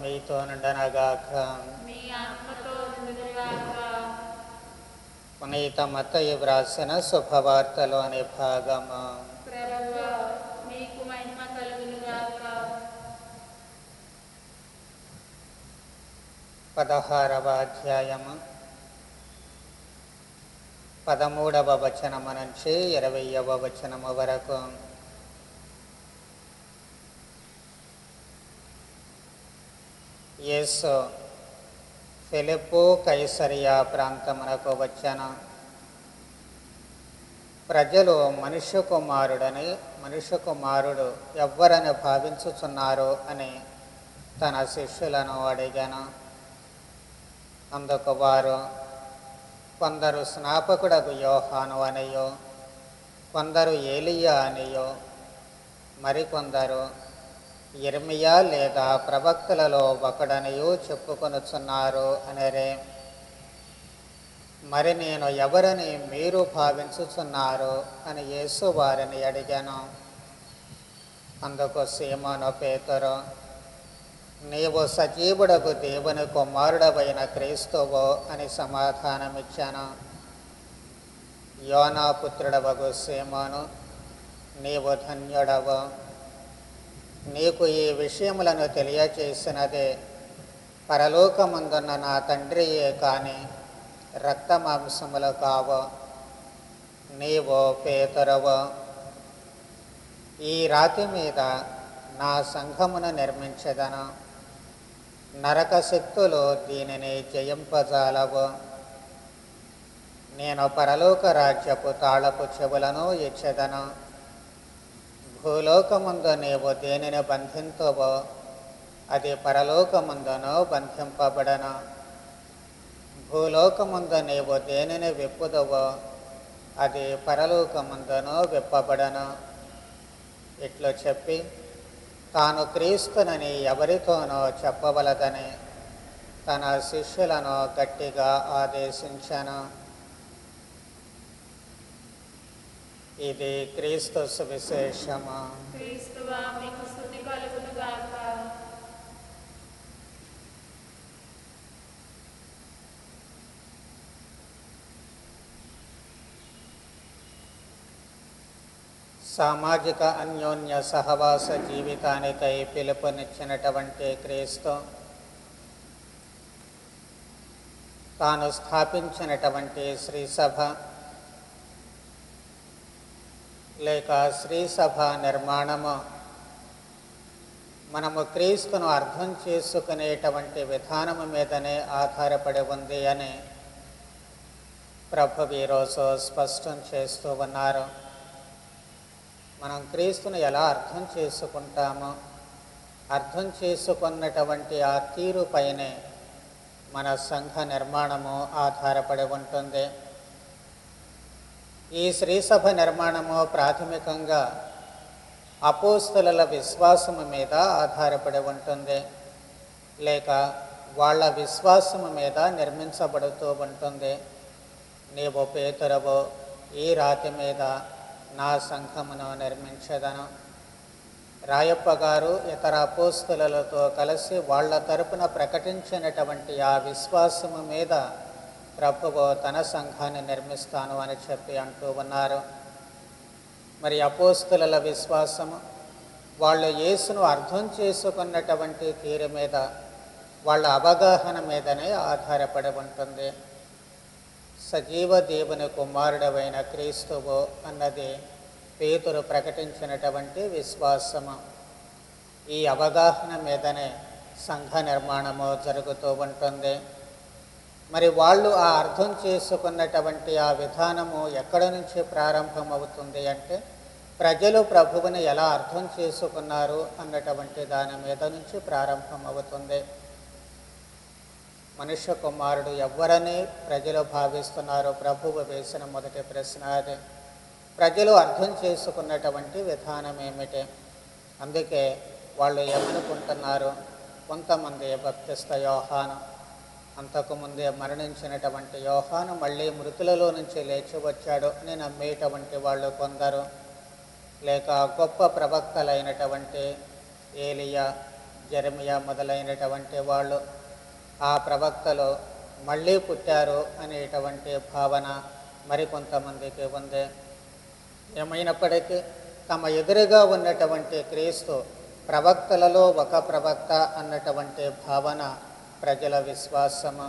మీతో నుండనగాక మీ ఆత్మతో ఉండుగాక పునీత మత్తయి వ్రాసిన శుభవార్తలు అనే భాగము పదహారవ అధ్యాయము పదమూడవ వచనము నుంచి ఇరవయవ వచనము వరకు యేసు. ఫిలిప్పు కైసరియా ప్రాంతమునకు వచ్చాను. ప్రజలు మనుష్య కుమారుడని మనుష్య కుమారుడు ఎవ్వరని భావించుచున్నారు అని తన శిష్యులను అడిగాను. అందుకు వారు కొందరు స్నాపకుడకు యోహాను అనియో కొందరు ఏలియా అనియో మరికొందరు ఇర్మియా లేదా ప్రవక్తలలో ఒకడనియో చెప్పుకొనుచున్నారు అనేరే. మరి నేను ఎవరని మీరు భావించుచున్నారు అని యేసు వారిని అడిగాను. అందుకు సీమోను పేతురు నీవు సజీవుడకు దేవుని కుమారుడవైన క్రీస్తువు అని సమాధానమిచ్చాను. యోనాపుత్రుడవగు సీమోను నీవు ధన్యుడవు. నీకు ఈ విషయములను తెలియచేసినదే. పరలోకమందున్న నా తండ్రియే కాని రక్తమాంసములు కావు నీవు పేతురవు. ఈ రాతి మీద నా సంఘమును నిర్మించదను. నరక శక్తులు దీనిని జయింపజాలవు. నేను పరలోక రాజ్యపు తాళపు చెవులను ఇచ్చదను. భూలోకముందు నీవు దేనిని బంధింతువో అది పరలోకముందును బంధింపబడను. భూలోకముందు నీవు దేనిని విప్పుదువో అది పరలోకముందును విప్పబడను. ఇట్లు చెప్పి తాను క్రీస్తునని ఎవరితోనో చెప్పవలదని తన శిష్యులను గట్టిగా ఆదేశించాను. ఇది క్రీస్తు సువిశేషము సామాజిక అన్యోన్య సహవాస జీవితానికై పిలుపునిచ్చినటువంటి క్రీస్తు తాను స్థాపించినటువంటి శ్రీ సభ లేక స్త్రీ సభ నిర్మాణము. మనము క్రీస్తును అర్థం చేసుకునేటువంటి విధానము మీదనే ఆధారపడి ఉంది అని ప్రభు ఈరోజు స్పష్టం చేస్తూ ఉన్నారు. మనం క్రీస్తును ఎలా అర్థం చేసుకుంటామో అర్థం చేసుకున్నటువంటి ఆ తీరుపైనే మన సంఘ నిర్మాణము ఆధారపడి ఉంటుంది. ఈ శ్రీసభ నిర్మాణము ప్రాథమికంగా అపోస్తుల విశ్వాసము మీద ఆధారపడి ఉంటుంది. లేక వాళ్ళ విశ్వాసము మీద నిర్మించబడుతూ ఉంటుంది. నీవు పేతురవు ఈ రాతి మీద నా సంఘమును నిర్మించదను. రాయప్ప గారు ఇతర అపోస్తులతో కలిసి వాళ్ళ తరపున ప్రకటించినటువంటి ఆ విశ్వాసము మీద ప్రభువు తన సంఘాన్ని నిర్మిస్తాను అని చెప్పి అంటూ ఉన్నారు. మరి అపోస్తుల విశ్వాసము వాళ్ళు యేసును అర్థం చేసుకున్నటువంటి తీరు మీద వాళ్ళ అవగాహన మీదనే ఆధారపడి ఉంటుంది. సజీవ దేవుని కుమారుడవైన క్రీస్తువు అన్నది పేతురు ప్రకటించినటువంటి విశ్వాసము. ఈ అవగాహన మీదనే సంఘ నిర్మాణము జరుగుతూ ఉంటుంది. మరి వాళ్ళు ఆ అర్థం చేసుకున్నటువంటి ఆ విధానము ఎక్కడి నుంచి ప్రారంభమవుతుంది అంటే ప్రజలు ప్రభువుని ఎలా అర్థం చేసుకున్నారు అన్నటువంటి దాని మీద నుంచి ప్రారంభమవుతుంది. మనుష్య కుమారుడు ఎవ్వరని ప్రజలు భావిస్తున్నారు ప్రభువు వేసిన మొదటి ప్రశ్న అదే. ప్రజలు అర్థం చేసుకున్నటువంటి విధానం ఏమిటి? అందుకే వాళ్ళు ఏమనుకుంటున్నారు? కొంతమంది భక్తిస్థ యోహానం. అంతకుముందే మరణించినటువంటి యోహాను మళ్ళీ మృతులలో నుంచి లేచి వచ్చాడు అని నమ్మేటువంటి వాళ్ళు కొందరు. లేక గొప్ప ప్రవక్తలైనటువంటి ఏలియా జెరమియా మొదలైనటువంటి వాళ్ళు ఆ ప్రవక్తలు మళ్ళీ పుట్టారు అనేటువంటి భావన మరికొంతమందికి ఉంది. ఏమైనప్పటికీ తమ ఎదురుగా ఉన్నటువంటి క్రీస్తు ప్రవక్తలలో ఒక ప్రవక్త అన్నటువంటి భావన ప్రజల విశ్వాసము?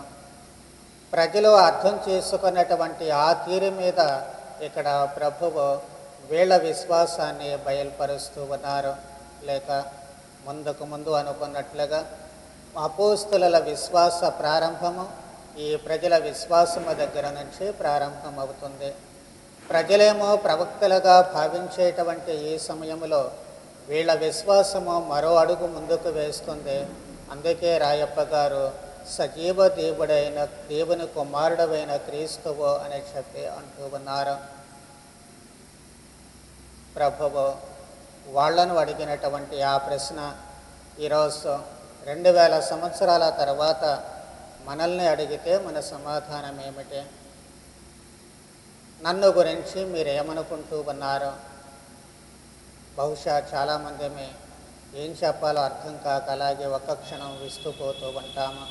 ప్రజలు అర్థం చేసుకున్నటువంటి ఆ తీరు మీద ఇక్కడ ప్రభువు వీళ్ళ విశ్వాసాన్ని బయలుపరుస్తూ ఉన్నారు. లేక ముందుకు ముందు అనుకున్నట్లుగా అపోస్తుల విశ్వాస ప్రారంభము ఈ ప్రజల విశ్వాసము దగ్గర నుంచి ప్రారంభమవుతుంది. ప్రజలేమో ప్రవక్తలుగా భావించేటువంటి ఈ సమయంలో వీళ్ళ విశ్వాసము మరో అడుగు ముందుకు వేస్తుంది. అందుకే రాయప్ప గారు సజీవ దేవుడైన దేవుని కుమారుడవైన క్రీస్తువు అని చెప్పి అంటూ ఉన్నారు. ప్రభువు వాళ్ళను అడిగినటువంటి ఆ ప్రశ్న ఈరోజు రెండు వేల సంవత్సరాల తర్వాత మనల్ని అడిగితే మన సమాధానం ఏమిటి? నన్ను గురించి మీరు ఏమనుకుంటూ ఉన్నారు? బహుశా చాలామంది ఏం చెప్పాలో అర్థం కాక అలాగే ఒక్క క్షణం విస్తుపోతూ ఉంటాము?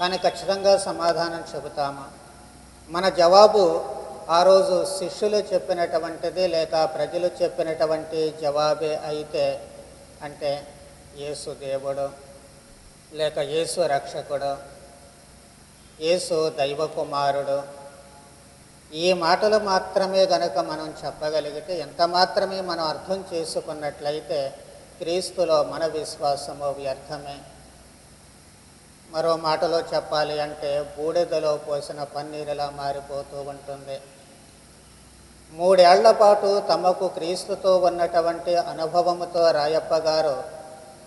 కానీ ఖచ్చితంగా సమాధానం చెబుతామా? మన జవాబు ఆ రోజు శిష్యులు చెప్పినటువంటిది లేక ప్రజలు చెప్పినటువంటి జవాబే అయితే అంటే యేసు దేవుడు లేక యేసు రక్షకుడు యేసు దైవ కుమారుడు ఈ మాటలు మాత్రమే గనక మనం చెప్పగలిగితే ఎంత మాత్రమే మనం అర్థం చేసుకున్నట్లయితే క్రీస్తులో మన విశ్వాసము వ్యర్థమే. మరో మాటలో చెప్పాలి అంటే బూడిదలో పోసిన పన్నీరులా మారిపోతూ ఉంటుంది. మూడేళ్ళ పాటు తమకు క్రీస్తుతో ఉన్నటువంటి అనుభవముతో రాయప్ప గారు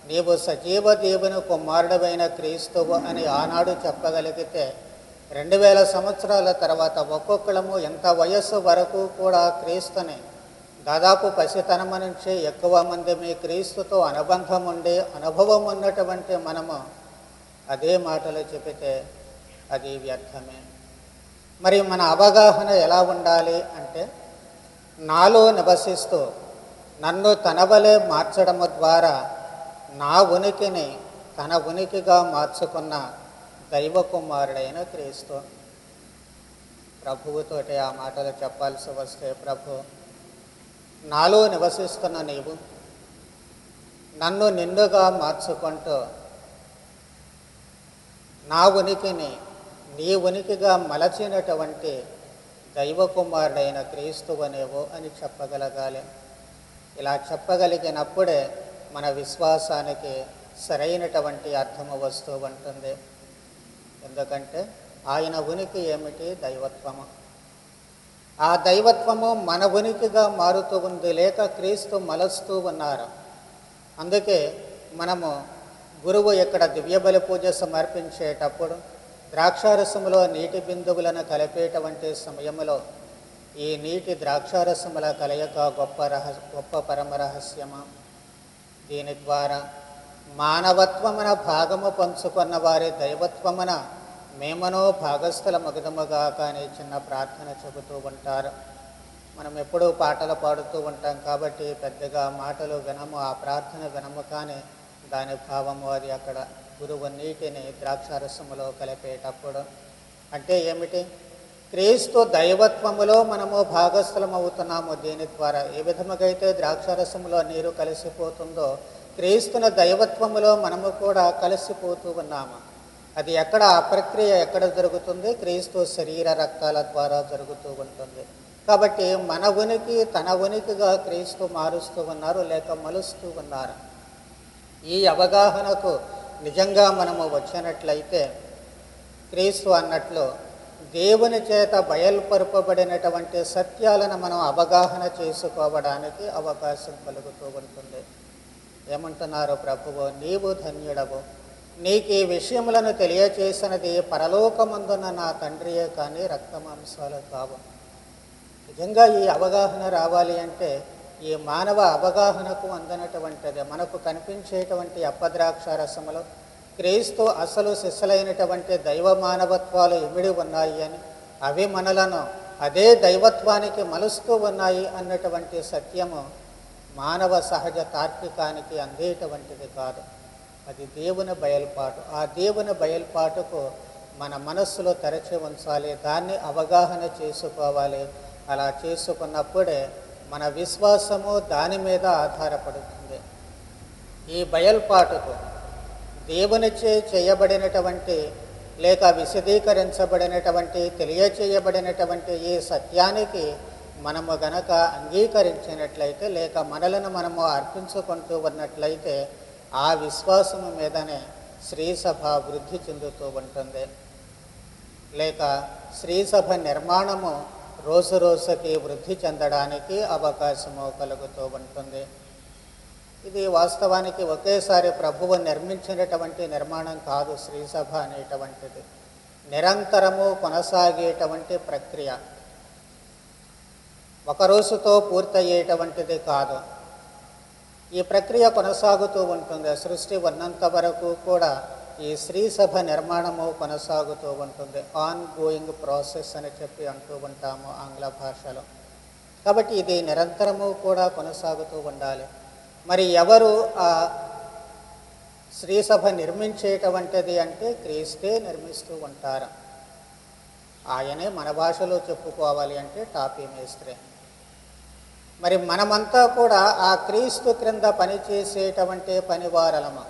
నీవు సజీవ దేవుని కుమారుడమైన క్రీస్తువు అని ఆనాడు చెప్పగలిగితే రెండు వేల సంవత్సరాల తర్వాత ఒక్కొక్కళము ఎంత వయస్సు వరకు కూడా క్రీస్తుని దాదాపు పసితనము నుంచే ఎక్కువ మంది మీ క్రీస్తుతో అనుబంధం ఉండి అనుభవం ఉన్నటువంటి మనము అదే మాటలు చెబితే అది వ్యర్థమే. మరి మన అవగాహన ఎలా ఉండాలి అంటే నాలో నివసిస్తూ నన్ను తనవలే మార్చడము ద్వారా నా ఉనికిని తన ఉనికిగా మార్చుకున్న దైవకుమారుడైన క్రీస్తు. ప్రభువుతోటి ఆ మాటలు చెప్పాల్సి వస్తే ప్రభు నాలో నివసిస్తున్న నీవు నన్ను నిన్నుగా మార్చుకుంటూ నా ఉనికిని నీ ఉనికిగా మలచినటువంటి దైవకుమారుడైన క్రీస్తువునేవో క్రీస్తువనేవో అని చెప్పగలగాలి. ఇలా చెప్పగలిగినప్పుడే మన విశ్వాసానికి సరైనటువంటి అర్థము వస్తూ ఉంటుంది. ఎందుకంటే ఆయన ఉనికి ఏమిటి? దైవత్వము. ఆ దైవత్వము మన ఉనికిగా మారుతూ ఉంది లేక క్రీస్తు మలస్తూ ఉన్నారు. అందుకే మనము గురువు ఇక్కడ దివ్యబలి పూజ సమర్పించేటప్పుడు ద్రాక్షారసములో నీటి బిందువులను కలిపేటువంటి సమయంలో ఈ నీటి ద్రాక్షారసముల కలయిక గొప్ప రహ గొప్ప పరమరహస్యము దీని ద్వారా మానవత్వమున భాగము పంచుకున్న వారి దైవత్వమున మేమనో భాగస్థుల మగదమగాక కానీ చిన్న ప్రార్థన చెబుతూ ఉంటారు. మనం ఎప్పుడూ పాటలు పాడుతూ ఉంటాం కాబట్టి పెద్దగా మాటలు వినము ఆ ప్రార్థన వినము కానీ దాని భావము అది అక్కడ గురువు నీటిని ద్రాక్షారసములో కలిపేటప్పుడు. అంటే ఏమిటి? క్రీస్తు దైవత్వములో మనము భాగస్థలమవుతున్నాము. దీని ద్వారా ఏ విధముగా అయితే ద్రాక్షారసములో నీరు కలిసిపోతుందో క్రీస్తుని దైవత్వములో మనము కూడా కలిసిపోతూ ఉన్నాము. అది ఎక్కడ ఆ ప్రక్రియ ఎక్కడ జరుగుతుంది? క్రీస్తు శరీర రక్తాల ద్వారా జరుగుతూ ఉంటుంది. కాబట్టి మన ఉనికి తన ఉనికిగా క్రీస్తు మారుస్తూ ఉన్నారు లేక మలుస్తూ ఉన్నారు. ఈ అవగాహనకు నిజంగా మనము వచ్చినట్లయితే క్రీస్తు అన్నట్లు దేవుని చేత బయలుపరపబడినటువంటి సత్యాలను మనం అవగాహన చేసుకోవడానికి అవకాశం కలుగుతూ ఉంటుంది. ఏమంటున్నారు ప్రభువు? నీవు ధన్యుడవు. నీకు ఈ విషయములను తెలియచేసినది పరలోకమందున్న నా తండ్రియే కానీ రక్తమాంసాలు కావు. నిజంగా ఈ అవగాహన రావాలి అంటే ఈ మానవ అవగాహనకు అందనటువంటిది మనకు కనిపించేటువంటి అప్పద్రాక్ష రసములు క్రీస్తు అసలు శిష్యులైనటువంటి దైవ మానవత్వాలు ఇమిడి ఉన్నాయి అని అవి మనలను అదే దైవత్వానికి మలుస్తూ ఉన్నాయి అన్నటువంటి సత్యము మానవ సహజ తార్కికానికి అందేటువంటిది కాదు. అది దేవుని బయలుపాటు. ఆ దేవుని బయలుపాటుకు మన మనస్సులో తెరచి ఉంచాలి దాన్ని అవగాహన చేసుకోవాలి. అలా చేసుకున్నప్పుడే మన విశ్వాసము దాని మీద ఆధారపడుతుంది. ఈ బయలుపాటుకు దేవునిచే చేయబడినటువంటి లేక విశదీకరించబడినటువంటి తెలియచేయబడినటువంటి ఈ సత్యానికి మనము గనక అంగీకరించినట్లయితే లేక మనలను మనము అర్పించుకుంటూ ఉన్నట్లయితే ఆ విశ్వాసము మీదనే శ్రీసభ వృద్ధి చెందుతూ ఉంటుంది. లేక శ్రీసభ నిర్మాణము రోజు రోజుకి వృద్ధి చెందడానికి అవకాశము కలుగుతూ ఉంటుంది. ఇది వాస్తవానికి ఒకేసారి ప్రభువు నిర్మించినటువంటి నిర్మాణం కాదు శ్రీసభ అనేటువంటిది. నిరంతరము కొనసాగేటువంటి ప్రక్రియ. ఒక రోజుతో పూర్తయ్యేటువంటిది కాదు. ఈ ప్రక్రియ కొనసాగుతూ ఉంటుంది. సృష్టి ఉన్నంత వరకు కూడా ఈ స్త్రీ సభ నిర్మాణము కొనసాగుతూ ఉంటుంది. ఆన్ గోయింగ్ ప్రాసెస్ అని చెప్పి అంటూ ఉంటాము ఆంగ్ల భాషలో. కాబట్టి ఇది నిరంతరము కూడా కొనసాగుతూ ఉండాలి. మరి ఎవరు ఆ స్త్రీ సభ నిర్మించేటటువంటిది అంటే క్రీస్తే నిర్మిస్తూ ఉంటారు. ఆయనే మన భాషలో చెప్పుకోవాలి అంటే టాపీ మేస్త్రి. మరి మనమంతా కూడా ఆ క్రీస్తు క్రింద పనిచేసేటువంటి పనివారలమా?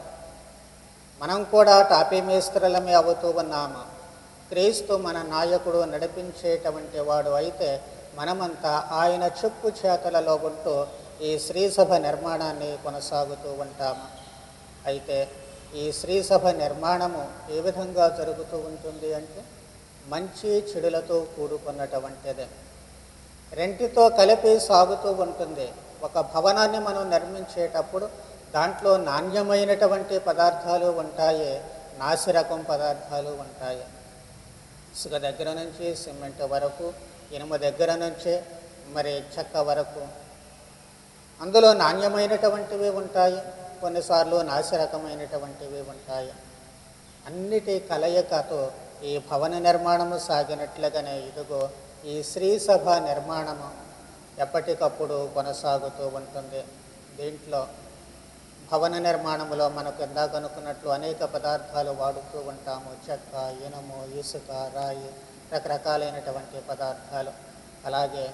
మనం కూడా టాపీమేస్త్రులమే అవుతూ ఉన్నామా? క్రీస్తు మన నాయకుడు నడిపించేటువంటి వాడు అయితే మనమంతా ఆయన చెప్పు చేతలలో ఉంటూ ఈ శ్రీసభ నిర్మాణాన్ని కొనసాగుతూ ఉంటాము? అయితే ఈ శ్రీసభ నిర్మాణము ఏ విధంగా జరుగుతూ ఉంటుంది అంటే మంచి చెడులతో కూడుకున్నటువంటిదే. రెంటితో కలిపి సాగుతూ ఉంటుంది. ఒక భవనాన్ని మనం నిర్మించేటప్పుడు దాంట్లో నాణ్యమైనటువంటి పదార్థాలు ఉంటాయి. నాసిరకం పదార్థాలు ఉంటాయి. ఇసుక దగ్గర నుంచి సిమెంట్ వరకు ఇనుము దగ్గర నుంచి మరి చెక్క వరకు. అందులో నాణ్యమైనటువంటివి ఉంటాయి. కొన్నిసార్లు నాసిరకమైనటువంటివి ఉంటాయి. అన్నిటి కలయికతో ఈ భవన నిర్మాణము సాగినట్లుగానే ఇదిగో ఈ శ్రీ సభ నిర్మాణము ఎప్పటికప్పుడు కొనసాగుతూ ఉంటుంది. దీంట్లో భవన నిర్మాణంలో మనకు ఇందాక అనుకున్నట్లు అనేక పదార్థాలు వాడుతూ ఉంటాము. చెక్క ఇనుము ఇసుక రాయి రకరకాలైనటువంటి పదార్థాలు. అలాగే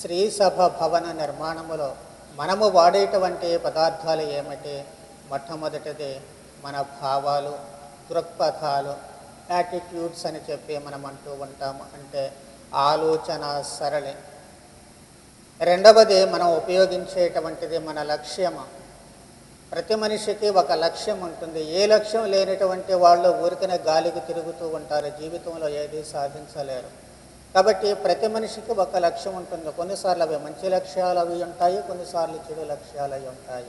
శ్రీ సభ భవన నిర్మాణములో మనము వాడేటువంటి పదార్థాలు ఏమిటి? మొట్టమొదటిది మన భావాలు దృక్పథాలు యాటిట్యూడ్స్ అని చెప్పి మనం అంటూ ఉంటాము. అంటే ఆలోచన సరళి. రెండవది మనం ఉపయోగించేటువంటిది మన లక్ష్యము? ప్రతి మనిషికి ఒక లక్ష్యం ఉంటుంది. ఏ లక్ష్యం లేనటువంటి వాళ్ళు ఊరికనే గాలికి తిరుగుతూ ఉంటారు. జీవితంలో ఏది సాధించలేరు. కాబట్టి ప్రతి మనిషికి ఒక లక్ష్యం ఉంటుంది. కొన్నిసార్లు అవి మంచి లక్ష్యాలు అవి ఉంటాయి కొన్నిసార్లు చెడు లక్ష్యాలు అవి ఉంటాయి.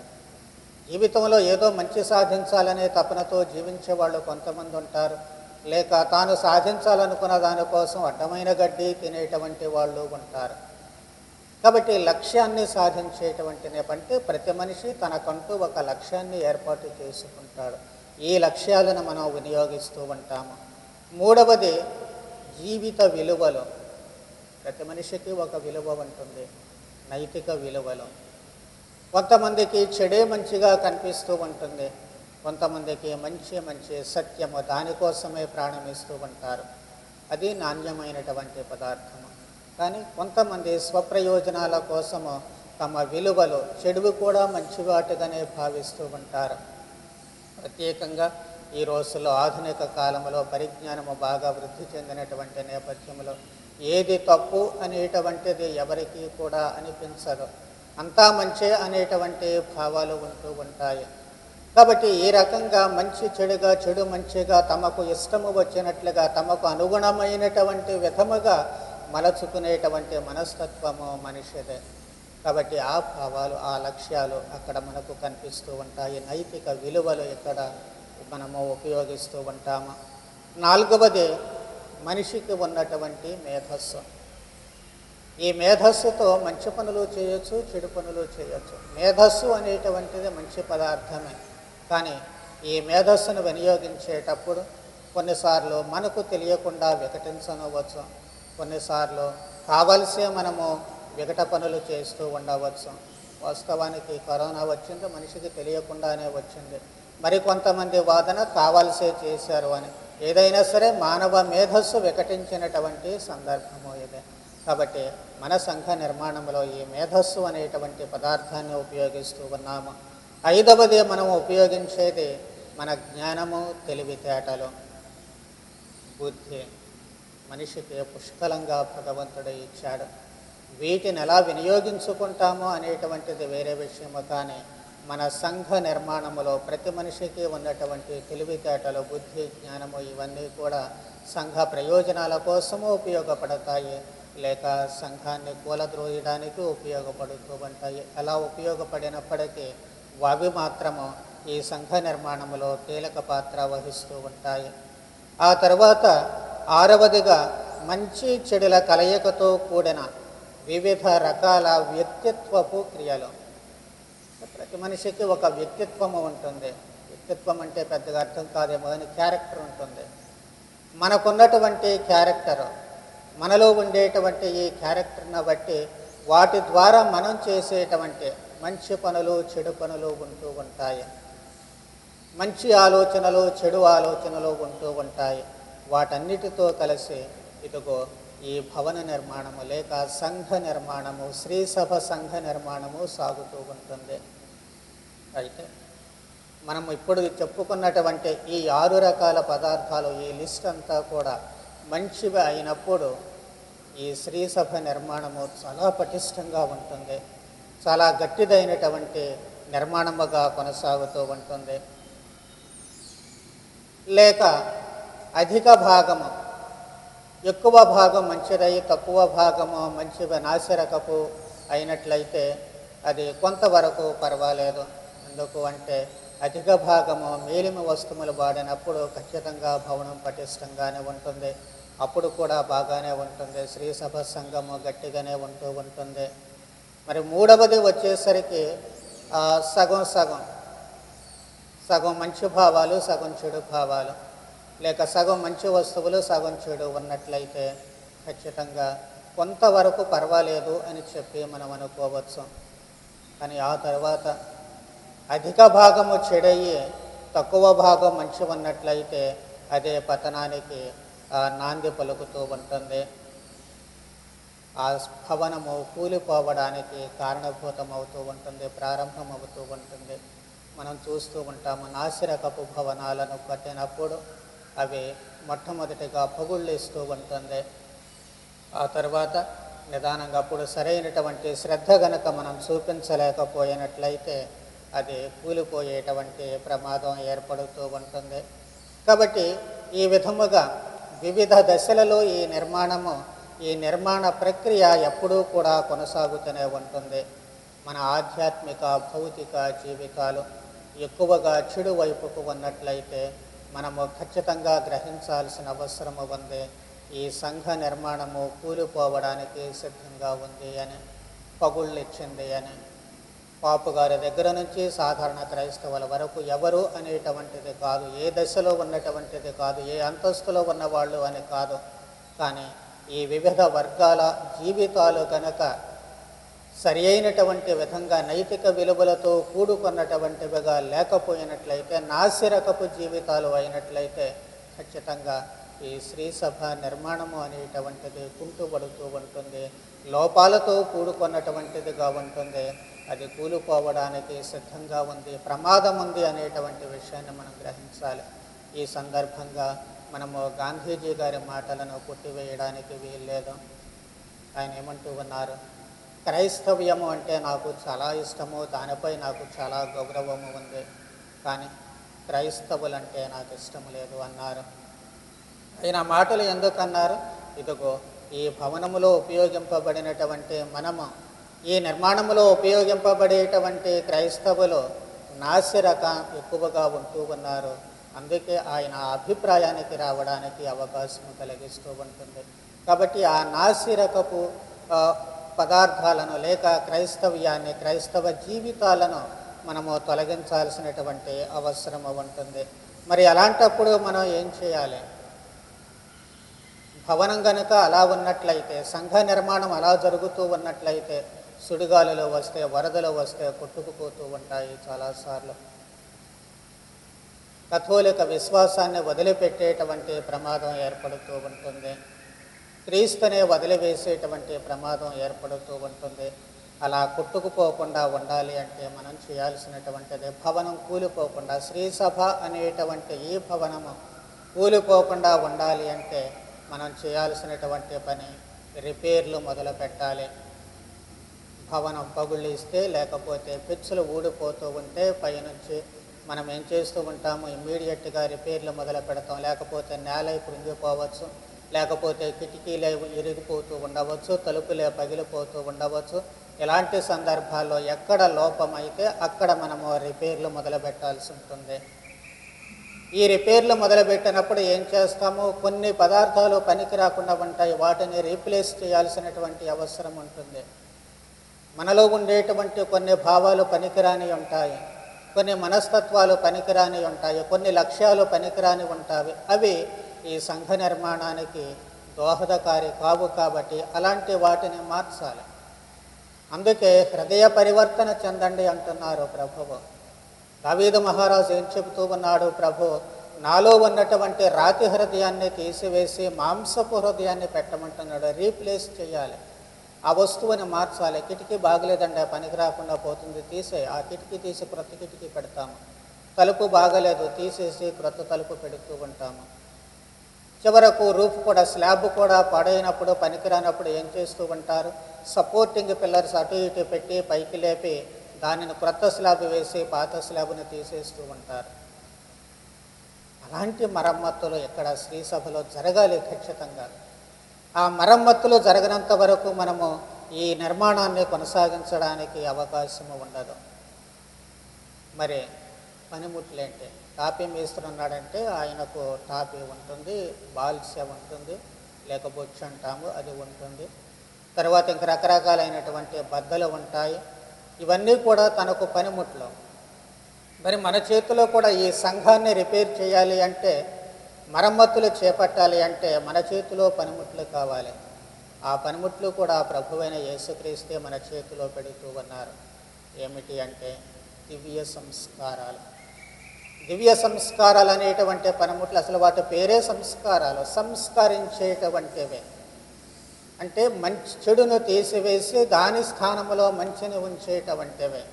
జీవితంలో ఏదో మంచి సాధించాలనే తపనతో జీవించే వాళ్ళు కొంతమంది ఉంటారు. లేక తాను సాధించాలనుకున్న దానికోసం అడ్డమైన గడ్డి తినేటువంటి వాళ్ళు ఉంటారు. కాబట్టి లక్ష్యాన్ని సాధించేటువంటి నేపంటే ప్రతి మనిషి తనకంటూ ఒక లక్ష్యాన్ని ఏర్పాటు చేసుకుంటాడు. ఈ లక్ష్యాలను మనం వినియోగిస్తూ ఉంటాము. మూడవది జీవిత విలువలు. ప్రతి మనిషికి ఒక విలువ ఉంటుంది. నైతిక విలువలు. కొంతమందికి చెడే మంచిగా కనిపిస్తూ ఉంటుంది. కొంతమందికి మంచి మంచి సత్యము దానికోసమే ప్రాణమిస్తూ ఉంటారు. అది నాణ్యమైనటువంటి పదార్థము. కానీ కొంతమంది స్వప్రయోజనాల కోసము తమ విలువలు చెడువి కూడా మంచి వాటిగానే భావిస్తూ ఉంటారు. ప్రత్యేకంగా ఈ రోజుల్లో ఆధునిక కాలంలో పరిజ్ఞానము బాగా వృద్ధి చెందినటువంటి నేపథ్యంలో ఏది తప్పు అనేటువంటిది ఎవరికీ కూడా అనిపించదు. అంతా మంచే అనేటువంటి భావాలు ఉంటూ ఉంటాయి. కాబట్టి ఈ రకంగా మంచి చెడుగా చెడు మంచిగా తమకు ఇష్టము వచ్చినట్లుగా తమకు అనుగుణమైనటువంటి విధముగా మలచుకునేటువంటి మనస్తత్వము మనిషిదే. కాబట్టి ఆ భావాలు ఆ లక్ష్యాలు అక్కడ మనకు కనిపిస్తూ ఉంటాయి. నైతిక విలువలు ఇక్కడ మనము ఉపయోగిస్తూ ఉంటాము. నాలుగవది మనిషికి ఉన్నటువంటి మేధస్సు. ఈ మేధస్సుతో మంచి పనులు చేయొచ్చు చెడు పనులు చేయొచ్చు. మేధస్సు అనేటువంటిది మంచి పదార్థమే. కానీ ఈ మేధస్సును వినియోగించేటప్పుడు కొన్నిసార్లు మనకు తెలియకుండా వికటించనవచ్చు. కొన్నిసార్లు కావలసే మనము వికట పనులు చేస్తూ ఉండవచ్చు. వాస్తవానికి కరోనా వచ్చింది మనిషికి తెలియకుండానే వచ్చింది. మరికొంతమంది వాదన కావాల్సే చేశారు అని. ఏదైనా సరే మానవ మేధస్సు వికటించినటువంటి సందర్భము ఇదే. కాబట్టి మన సంఘ నిర్మాణంలో ఈ మేధస్సు అనేటువంటి పదార్థాన్ని ఉపయోగిస్తూ ఉన్నాము. ఐదవది మనం ఉపయోగించేది మన జ్ఞానము తెలివితేటలు బుద్ధి. మనిషికి పుష్కలంగా భగవంతుడు ఇచ్చాడు. వీటిని ఎలా వినియోగించుకుంటామో అనేటువంటిది వేరే విషయము. కానీ మన సంఘ నిర్మాణములో ప్రతి మనిషికి ఉన్నటువంటి తెలివితేటలు బుద్ధి జ్ఞానము ఇవన్నీ కూడా సంఘ ప్రయోజనాల కోసము ఉపయోగపడతాయి. లేక సంఘాన్ని కూలద్రోయడానికి ఉపయోగపడుతూ ఉంటాయి. అలా ఉపయోగపడినప్పటికీ అవి మాత్రము ఈ సంఘ నిర్మాణంలో కీలక పాత్ర వహిస్తూ ఉంటాయి. ఆ తర్వాత ఆరవదిగా మంచి చెడుల కలయికతో కూడిన వివిధ రకాల వ్యక్తిత్వపు క్రియలు. ప్రతి మనిషికి ఒక వ్యక్తిత్వము ఉంటుంది. వ్యక్తిత్వం అంటే పెద్దగా అర్థం కాదేమో కానీ క్యారెక్టర్ ఉంటుంది. మనకున్నటువంటి క్యారెక్టర్ మనలో ఉండేటువంటి ఈ క్యారెక్టర్ని బట్టి వాటి ద్వారా మనం చేసేటువంటి మంచి పనులు చెడు పనులు ఉంటూ ఉంటాయి. మంచి ఆలోచనలు చెడు ఆలోచనలు ఉంటూ ఉంటాయి. వాటన్నిటితో కలిసి ఇదిగో ఈ భవన నిర్మాణము లేక సంఘ నిర్మాణము శ్రీసభ సంఘ నిర్మాణము సాగుతూ ఉంటుంది. అయితే మనం ఇప్పుడు చెప్పుకున్నటువంటి ఈ ఆరు రకాల పదార్థాలు ఈ లిస్ట్ అంతా కూడా మంచివి అయినప్పుడు ఈ శ్రీసభ నిర్మాణము చాలా పటిష్టంగా ఉంటుంది. చాలా గట్టిదైనటువంటి నిర్మాణముగా కొనసాగుతూ ఉంటుంది. లేక అధిక భాగము ఎక్కువ భాగం మంచిదై తక్కువ భాగము మంచిగా నాసిరకపు అయినట్లయితే అది కొంతవరకు పర్వాలేదు. ఎందుకు అంటే అధిక భాగము మేలిమి వస్తువులు వాడినప్పుడు ఖచ్చితంగా భవనం పటిష్టంగానే ఉంటుంది. అప్పుడు కూడా బాగానే ఉంటుంది. శ్రీసభ సంఘము గట్టిగానే ఉంటూ ఉంటుంది. మరి మూడవది వచ్చేసరికి సగం సగం. సగం మంచి భావాలు సగం చెడు భావాలు. లేక సగం మంచి వస్తువులు సగం చెడు ఉన్నట్లయితే ఖచ్చితంగా కొంతవరకు పర్వాలేదు అని చెప్పి మనం అనుకోవచ్చు. కానీ ఆ తర్వాత అధిక భాగము చెడయ్యి తక్కువ భాగం మంచి ఉన్నట్లయితే అదే పతనానికి నాంది పలుకుతూ ఉంటుంది. ఆ భవనము కూలిపోవడానికి కారణభూతమవుతూ ఉంటుంది ప్రారంభమవుతూ ఉంటుంది. మనం చూస్తూ ఉంటాము నాసిరకపు భవనాలను కట్టినప్పుడు అవి మొట్టమొదటిగా పొగుళ్ళిస్తూ ఉంటుంది. ఆ తర్వాత నిదానంగా అప్పుడు సరైనటువంటి శ్రద్ధ గనక మనం చూపించలేకపోయినట్లయితే అది కూలిపోయేటువంటి ప్రమాదం ఏర్పడుతూ ఉంటుంది. కాబట్టి ఈ విధముగా వివిధ దశలలో ఈ నిర్మాణము ఈ నిర్మాణ ప్రక్రియ ఎప్పుడూ కూడా కొనసాగుతూనే ఉంటుంది. మన ఆధ్యాత్మిక భౌతిక జీవితాలు ఎక్కువగా చెడు వైపుకు ఉన్నట్లయితే మనము ఖచ్చితంగా గ్రహించాల్సిన అవసరము ఉంది. ఈ సంఘ నిర్మాణము కూలిపోవడానికి సిద్ధంగా ఉంది అని పగుళ్ళిచ్చింది అని. పాపు గారి దగ్గర నుంచి సాధారణ క్రైస్తవుల వరకు ఎవరు అనేటువంటిది కాదు ఏ దశలో ఉన్నటువంటిది కాదు ఏ అంతస్తులో ఉన్నవాళ్ళు అని కాదు. కానీ ఈ వివిధ వర్గాల జీవితాలు కనుక సరి అయినటువంటి విధంగా నైతిక విలువలతో కూడుకున్నటువంటివిగా లేకపోయినట్లయితే నాసిరకపు జీవితాలు అయినట్లయితే ఖచ్చితంగా ఈ స్త్రీ సభ నిర్మాణము అనేటువంటిది కుంటుపడుతూ ఉంటుంది. లోపాలతో కూడుకున్నటువంటిదిగా ఉంటుంది. అది కూలిపోవడానికి సిద్ధంగా ఉంది. ప్రమాదం ఉంది అనేటువంటి విషయాన్ని మనం గ్రహించాలి. ఈ సందర్భంగా మనము గాంధీజీ గారి మాటలను కొట్టివేయడానికి వీల్లేదు. ఆయన ఏమంటూ ఉన్నారు క్రైస్తవ్యము అంటే నాకు చాలా ఇష్టము దానిపై నాకు చాలా గౌరవము ఉంది కానీ క్రైస్తవులంటే నాకు ఇష్టం లేదు అన్నారు. ఆయన మాటలు ఎందుకన్నారు? ఇదిగో ఈ భవనములో ఉపయోగింపబడినటువంటి మనము ఈ నిర్మాణములో ఉపయోగింపబడేటువంటి క్రైస్తవులు నాసిరకం ఎక్కువగా ఉంటూ ఉన్నారు. అందుకే ఆయన ఆ అభిప్రాయానికి రావడానికి అవకాశం కలిగిస్తూ ఉంటుంది. కాబట్టి ఆ నాసిరకపు పదార్థాలను లేక క్రైస్తవ్యాన్ని క్రైస్తవ జీవితాలను మనము తొలగించాల్సినటువంటి అవసరం ఉంటుంది. మరి అలాంటప్పుడు మనం ఏం చేయాలి? భవనం గనుక అలా ఉన్నట్లయితే సంఘ నిర్మాణం అలా జరుగుతూ ఉన్నట్లయితే సుడిగాలులు వస్తే వరదలు వస్తే కొట్టుకుపోతూ ఉంటాయి చాలాసార్లు. కథోలిక విశ్వాసాన్ని వదిలిపెట్టేటువంటి ప్రమాదం ఏర్పడుతూ ఉంటుంది. క్రీస్తునే వదిలివేసేటువంటి ప్రమాదం ఏర్పడుతూ ఉంటుంది. అలా కొట్టుకుపోకుండా ఉండాలి అంటే మనం చేయాల్సినటువంటిది భవనం కూలిపోకుండా శ్రీసభ అనేటువంటి ఈ భవనము కూలిపోకుండా ఉండాలి అంటే మనం చేయాల్సినటువంటి పని రిపేర్లు మొదలు పెట్టాలి. భవనం పగుళ్ళిస్తే లేకపోతే పిచ్చులు ఊడిపోతూ ఉంటే పైనుంచి మనం ఏం చేస్తూ ఉంటాము ఇమ్మీడియట్గా రిపేర్లు మొదలు పెడతాం. లేకపోతే నేల కృంగిపోవచ్చు లేకపోతే కిటికీలే ఇరిగిపోతూ ఉండవచ్చు తలుపులే పగిలిపోతూ ఉండవచ్చు. ఇలాంటి సందర్భాల్లో ఎక్కడ లోపం అయితే అక్కడ మనము రిపేర్లు మొదలు పెట్టాల్సి ఉంటుంది. ఈ రిపేర్లు మొదలుపెట్టినప్పుడు ఏం చేస్తాము? కొన్ని పదార్థాలు పనికి రాకుండా ఉంటాయి. వాటిని రీప్లేస్ చేయాల్సినటువంటి అవసరం ఉంటుంది. మనలో ఉండేటువంటి కొన్ని భావాలు పనికిరాని ఉంటాయి. కొన్ని మనస్తత్వాలు పనికిరాని ఉంటాయి కొన్ని లక్ష్యాలు పనికిరాని ఉంటాయి. అవి ఈ సంఘ నిర్మాణానికి దోహదకారి కావు కాబట్టి అలాంటి వాటిని మార్చాలి. అందుకే హృదయ పరివర్తన చెందండి అంటున్నారు ప్రభువు. దావీదు మహారాజు ఏం చెబుతూ ఉన్నాడు ప్రభు నాలో ఉన్నటువంటి రాతి హృదయాన్ని తీసివేసి మాంసపు హృదయాన్ని పెట్టమంటున్నాడు రీప్లేస్ చేయాలి. ఆ వస్తువుని మార్చాలి. కిటికీ బాగలేదండి ఆ పనికి రాకుండా పోతుంది. తీసే ఆ కిటికీ తీసి క్రొత్త కిటికీ పెడతాము. తలుపు బాగలేదు తీసేసి క్రొత్త తలుపు పెడుతూ ఉంటాము. చివరకు రూఫ్ కూడా స్లాబ్ కూడా పాడైనప్పుడు పనికిరానప్పుడు ఏం చేస్తూ ఉంటారు? సపోర్టింగ్ పిల్లర్స్ అటు ఇటు పెట్టి పైకి లేపి దానిని క్రొత్త స్లాబ్ వేసి పాత స్లాబ్ని తీసేస్తూ ఉంటారు. అలాంటి మరమ్మతులు ఇక్కడ శ్రీసభలో జరగాలి ఖచ్చితంగా. ఆ మరమ్మతులు జరగనంత వరకు మనము ఈ నిర్మాణాన్ని కొనసాగించడానికి అవకాశము ఉండదు. మరి పనిముట్లేంటి? టాపీ మేస్త్రి ఉన్నాడంటే ఆయనకు టాపీ ఉంటుంది బాల్స్య ఉంటుంది లేక బొచ్చు అంటాము అది ఉంటుంది. తర్వాత ఇంక రకరకాలైనటువంటి బద్దలు ఉంటాయి. ఇవన్నీ కూడా తనకు పనిముట్లు. మరి మన చేతిలో కూడా ఈ సంఘాన్ని రిపేర్ చేయాలి అంటే మరమ్మతులు చేపట్టాలి అంటే మన చేతిలో పనిముట్లు కావాలి. ఆ పనిముట్లు కూడా ప్రభువైన యేసుక్రీస్తే మన చేతిలో పెడుతూ ఉన్నారు. ఏమిటి అంటే దివ్య సంస్కారాలు. దివ్య సంస్కారాలు అనేటువంటి పనిముట్లు అసలు వాటి పేరే సంస్కారాలు సంస్కరించేటువంటివే. అంటే మంచి చెడును తీసివేసి దాని స్థానంలో మంచిని ఉంచేటటువంటివే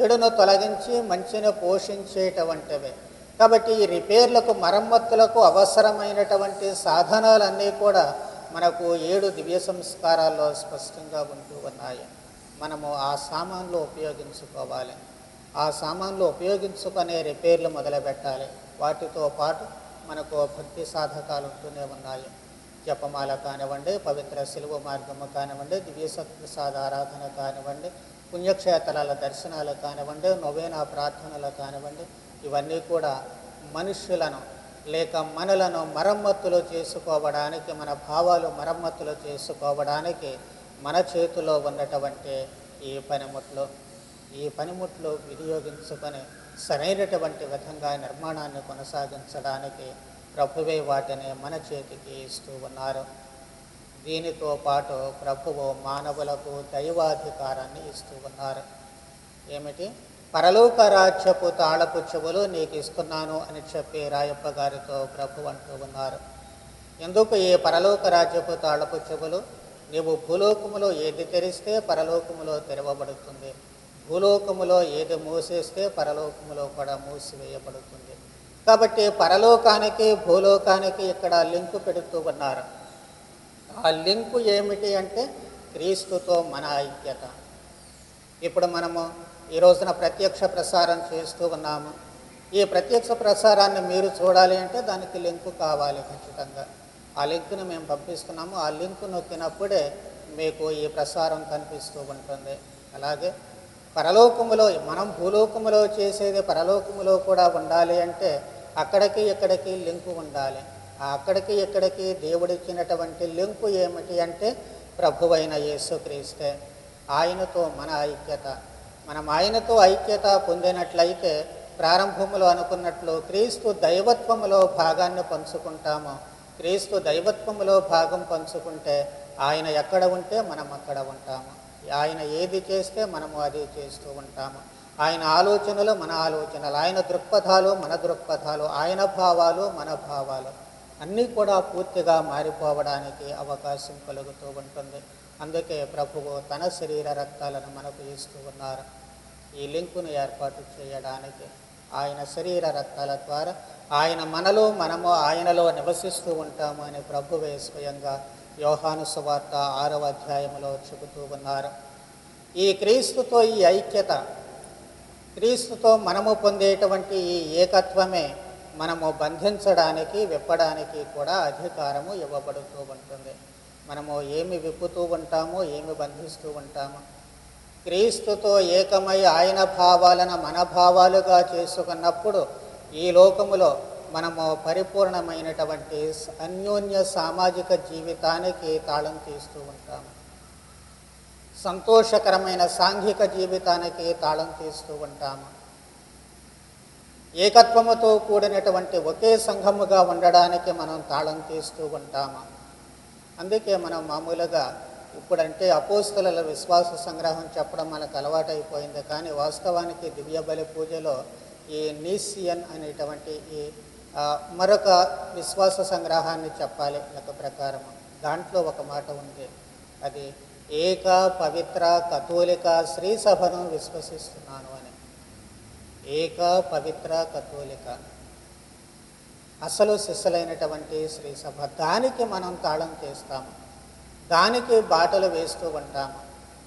చెడును తొలగించి మంచిని పోషించేటటువంటివే కాబట్టి ఈ రిపేర్లకు మరమ్మతులకు అవసరమైనటువంటి సాధనాలన్నీ కూడా మనకు ఏడు దివ్య సంస్కారాల్లో స్పష్టంగా ఉంటూ ఉన్నాయి. మనము ఆ సామాన్లు ఉపయోగించుకోవాలి. ఆ సామాన్లు ఉపయోగించుకునే రిపేర్లు మొదలుపెట్టాలి. వాటితో పాటు మనకు భక్తి సాధకాలు ఉంటూనే ఉన్నాయి. జపమాల కానివ్వండి పవిత్ర శిలువ మార్గము కానివ్వండి దివ్య సత్ప్రసాద ఆరాధన కానివ్వండి పుణ్యక్షేత్రాల దర్శనాలు కానివ్వండి నొవేనా ప్రార్థనలు కానివ్వండి ఇవన్నీ కూడా మనుష్యులను లేక మనలను మరమ్మతులు చేసుకోవడానికి మన భావాలు మరమ్మతులు చేసుకోవడానికి మన చేతిలో ఉన్నటువంటి ఈ పనిముట్లు. ఈ పనిముట్లు వినియోగించుకొని సరైనటువంటి విధంగా నిర్మాణాన్ని కొనసాగించడానికి ప్రభువే వాటిని మన చేతికి ఇస్తూ ఉన్నారు. దీనితో పాటు ప్రభువు మానవులకు దైవాధికారాన్ని ఇస్తూ ఉన్నారు. ఏమిటి? పరలోక రాజ్యపు తాళపు చెవులు నీకు ఇస్తున్నాను అని చెప్పి రాయప్ప గారితో ప్రభు అంటూ ఉన్నారు. ఎందుకు ఈ పరలోక రాజ్యపు తాళపు చెవులు? నీవు భూలోకములో ఏది తెరిస్తే పరలోకములో తెరవబడుతుంది. భూలోకములో ఏది మూసేస్తే పరలోకములో కూడా మూసివేయబడుతుంది. కాబట్టి పరలోకానికి భూలోకానికి ఇక్కడ లింకు పెడుతూ ఉన్నారు. ఆ లింకు ఏమిటి అంటే క్రీస్తుతో మన ఐక్యత. ఇప్పుడు మనము ఈ రోజున ప్రత్యక్ష ప్రసారం చేస్తూ ఉన్నాము. ఈ ప్రత్యక్ష ప్రసారాన్ని మీరు చూడాలి అంటే దానికి లింకు కావాలి ఖచ్చితంగా. ఆ లింక్ను మేము పంపిస్తున్నాము. ఆ లింకు నొక్కినప్పుడే మీకు ఈ ప్రసారం కనిపిస్తూ ఉంటుంది. అలాగే పరలోకములో మనం భూలోకములో చేసేది పరలోకములో కూడా ఉండాలి అంటే అక్కడికి ఇక్కడికి లింకు ఉండాలి. అక్కడికి ఇక్కడికి దేవుడిచ్చినటువంటి లింకు ఏమిటి అంటే ప్రభువైన యేసుక్రీస్తే ఆయనతో మన ఐక్యత. మనం ఆయనతో ఐక్యత పొందినట్లయితే ప్రారంభములో అనుకున్నట్లు క్రీస్తు దైవత్వములో భాగాన్ని పంచుకుంటాము. క్రీస్తు దైవత్వములో భాగం పంచుకుంటే ఆయన ఎక్కడ ఉంటే మనం అక్కడ ఉంటాము. ఆయన ఏది చేస్తే మనము అది చేస్తూ ఉంటాము. ఆయన ఆలోచనలు మన ఆలోచనలు ఆయన దృక్పథాలు మన దృక్పథాలు ఆయన భావాలు మన భావాలు అన్నీ కూడా పూర్తిగా మారిపోవడానికి అవకాశం కలుగుతూ ఉంటుంది. అందుకే ప్రభువు తన శరీర రక్తాలను మనకు ఇస్తూ ఉన్నారు. ఈ లింకును ఏర్పాటు చేయడానికి ఆయన శరీర రక్తాల ద్వారా ఆయన మనలో మనము ఆయనలో నివసిస్తూ ఉంటాము అని ప్రభువే స్వయంగా యోహాను సువార్త ఆరవ అధ్యాయంలో చెబుతూ ఉన్నారు. ఈ క్రీస్తుతో ఈ ఐక్యత క్రీస్తుతో మనము పొందేటువంటి ఈ ఏకత్వమే మనము బంధించడానికి విప్పడానికి కూడా అధికారము ఇవ్వబడుతూ ఉంటుంది. మనము ఏమి విప్పుతూ ఉంటామో ఏమి బంధిస్తూ ఉంటామో. క్రీస్తుతో ఏకమై ఆయన భావాలను మన భావాలుగా చేసుకున్నప్పుడు ఈ లోకములో మనము పరిపూర్ణమైనటువంటి అన్యోన్య సామాజిక జీవితానికి తాళం తీస్తూ ఉంటాము. సంతోషకరమైన సాంఘిక జీవితానికి తాళం తీస్తూ ఉంటాము. ఏకత్వముతో కూడినటువంటి ఒకే సంఘముగా ఉండడానికి మనం తాళం తీస్తూ ఉంటాము. అందుకే మనం మామూలుగా ఇప్పుడంటే అపోస్తుల విశ్వాస సంగ్రహం చెప్పడం మనకు అలవాటైపోయింది. కానీ వాస్తవానికి దివ్య బలి పూజలో ఈ నీసియన్ అనేటువంటి ఈ మరొక విశ్వాస సంగ్రహాన్ని చెప్పాలి లెక్క ప్రకారం. దాంట్లో ఒక మాట ఉంది. అది ఏక పవిత్ర కథోలిక శ్రీసభను విశ్వసిస్తున్నాను అని. ఏక పవిత్ర కథోలిక. అసలు సిస్సలైనటువంటి శ్రీ సభ. దానికి మనం తాళం చేస్తాము. దానికి బాటలు వేస్తూ ఉంటాము.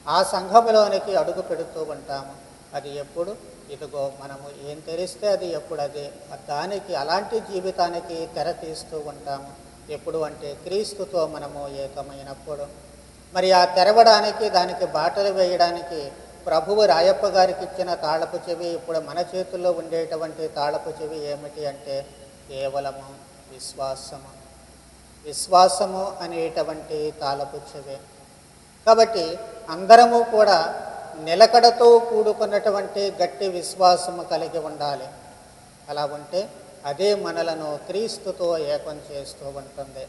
ఆ సంఘములోనికి అడుగు పెడుతూ ఉంటాము. అది ఎప్పుడు? ఇదిగో మనము ఏం తెరిస్తే అది ఎప్పుడు అదే దానికి అలాంటి జీవితానికి తెర తీస్తూ ఉంటాము. ఎప్పుడు అంటే క్రీస్తుతో మనము ఏకమైనప్పుడు. మరి ఆ తెరవడానికి దానికి బాటలు వేయడానికి ప్రభువు రాయప్ప గారికి ఇచ్చిన తాళపు చెవి ఇప్పుడు మన చేతుల్లో ఉండేటువంటి తాళపు చెవి ఏమిటి అంటే కేవలము విశ్వాసము. విశ్వాసము అనేటువంటి తాళపుచ్చవే. కాబట్టి అందరము కూడా నిలకడతో కూడుకున్నటువంటి గట్టి విశ్వాసము కలిగి ఉండాలి. అలా ఉంటే అదే మనలను క్రీస్తుతో ఏకం చేస్తూ ఉంటుంది.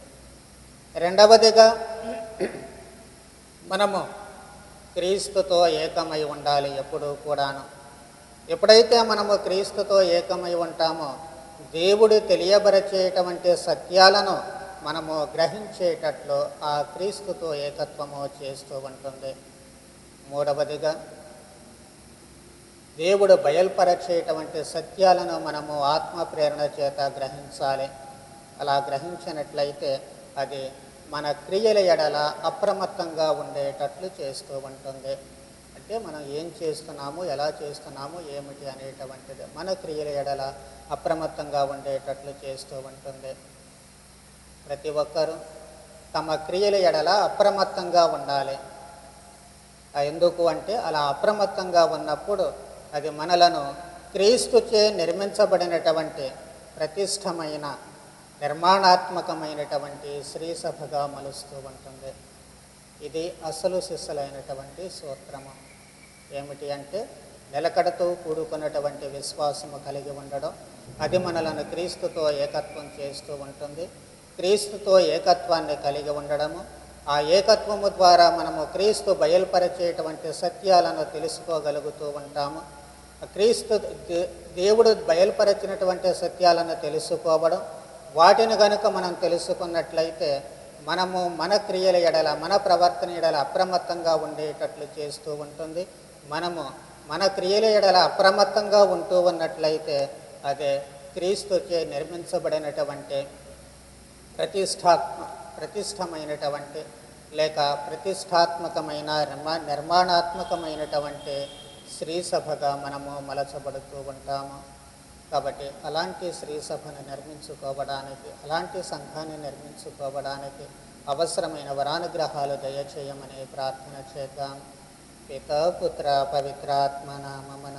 రెండవదిగా మనము క్రీస్తుతో ఏకమై ఉండాలి ఎప్పుడూ కూడాను. ఎప్పుడైతే మనము క్రీస్తుతో ఏకమై ఉంటామో దేవుడు తెలియబరచేటువంటి సత్యాలను మనము గ్రహించేటట్లు ఆ క్రీస్తుతో ఏకత్వము చేస్తూ ఉంటుంది. మూడవదిగా దేవుడు బయల్పరచేటువంటి సత్యాలను మనము ఆత్మ ప్రేరణ చేత గ్రహించాలి. అలా గ్రహించినట్లయితే అది మన క్రియల ఎడల అప్రమత్తంగా ఉండేటట్లు చేస్తూ ఉంటుంది. అంటే మనం ఏం చేస్తున్నాము ఎలా చేస్తున్నాము ఏమిటి అనేటువంటిది మన క్రియల ఎడల అప్రమత్తంగా ఉండేటట్లు చేస్తూ ఉంటుంది. ప్రతి ఒక్కరూ తమ క్రియల ఎడల అప్రమత్తంగా ఉండాలి. ఎందుకు అంటే అలా అప్రమత్తంగా ఉన్నప్పుడు అది మనలను క్రీస్తుచే నిర్మించబడినటువంటి ప్రతిష్టమైన నిర్మాణాత్మకమైనటువంటి శ్రీసభగా మలుస్తూ ఉంటుంది. ఇది అసలు శిస్సులైనటువంటి సూత్రము. ఏమిటి అంటే నిలకడతో కూడుకున్నటువంటి విశ్వాసము కలిగి ఉండడం. అది మనలను క్రీస్తుతో ఏకత్వం చేస్తూ ఉంటుంది. క్రీస్తుతో ఏకత్వాన్ని కలిగి ఉండడము. ఆ ఏకత్వము ద్వారా మనము క్రీస్తు బయలుపరిచేటువంటి సత్యాలను తెలుసుకోగలుగుతూ ఉంటాము. క్రీస్తు దే- దేవుడు బయలుపరిచినటువంటి సత్యాలను తెలుసుకోవడం. వాటిని కనుక మనం తెలుసుకున్నట్లయితే మనము మన క్రియల ఎడల మన ప్రవర్తన ఎడల అప్రమత్తంగా ఉండేటట్లు చేస్తూ ఉంటుంది. మనము మన క్రియల ఎడల అప్రమత్తంగా ఉంటూ ఉన్నట్లయితే అదే క్రీస్తుచే నిర్మించబడినటువంటి ప్రతిష్టాత్మ ప్రతిష్టమైనటువంటి లేక ప్రతిష్టాత్మకమైన నిర్మా నిర్మాణాత్మకమైనటువంటి శ్రీ సభగా మనము మలచబడుతూ ఉంటాము. కాబట్టి అలాంటి శ్రీ సభను నిర్మించుకోవడానికి అలాంటి సంఘాన్ని నిర్మించుకోవడానికి అవసరమైన వరానుగ్రహాలు దయచేయమని ప్రార్థన చేద్దాం. పిత పుత్ర పవిత్రాత్మ నామమున